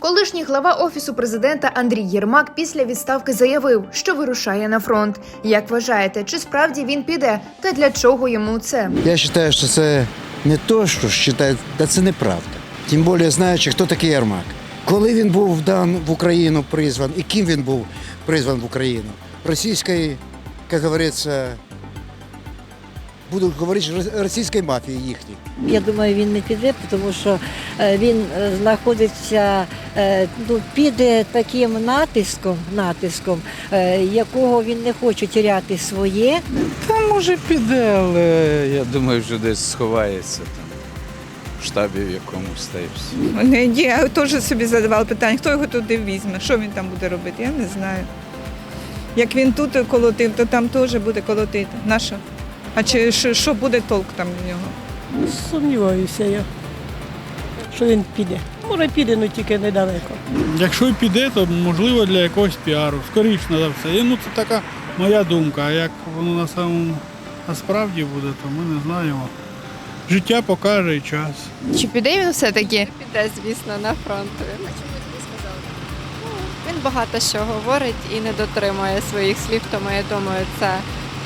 Колишній глава офісу президента Андрій Єрмак після відставки заявив, що вирушає на фронт. Як вважаєте, чи справді він піде? Та для чого йому це? Я вважаю, що це не то, що вважають, та це неправда. Тим більше знаючи, хто такий Ярмак. Коли він був дан в Україну призван і ким він був призван в Україну? Російської, як говориться, буду говорити, ро- російської мафії їхній. Я думаю, він не піде, тому що е, він е, знаходиться е, ну, під таким натиском, натиском, якого він не хоче тіряти своє. Та може піде, але я думаю, вже десь сховається там в штабі в якомусь та й все. Я теж собі задавала питання, хто його туди візьме, що він там буде робити, я не знаю. Як він тут колотив, то там теж буде колотити. Нащо? А чи що, що буде толк там в нього? Сумніваюся я, що він піде. Може піде, але тільки недалеко. Якщо й піде, то можливо для якогось піару. Скоріше за все. І, ну, це така моя думка. А як воно на самому насправді буде, то ми не знаємо. Життя покаже і час. Чи піде він все таки? Піде, звісно, на фронт. він. Ну, Він багато що говорить і не дотримує своїх слів, тому я думаю, це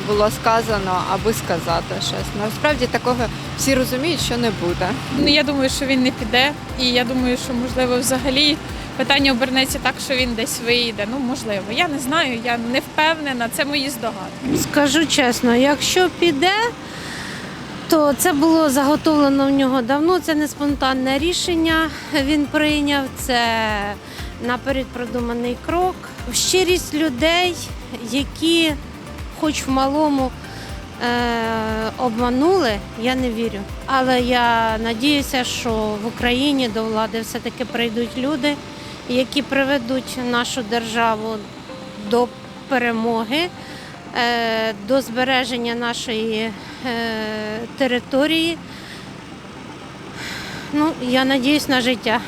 було сказано, аби сказати щось. Насправді такого всі розуміють, що не буде. Ну, я думаю, що він не піде, і я думаю, що можливо взагалі питання обернеться так, що він десь вийде. Ну можливо, я не знаю, я не впевнена. Це мої здогадки. Скажу чесно, якщо піде, то це було заготовлено в нього давно. Це не спонтанне рішення. Він прийняв це наперед продуманий крок. В щирість людей, які, хоч в малому, е, обманули, я не вірю. Але я надіюся, що в Україні до влади все-таки прийдуть люди, які приведуть нашу державу до перемоги е, до збереження нашої е, території. Ну, я надіюсь на життя.